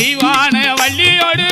Deivanai வள்ளியோடு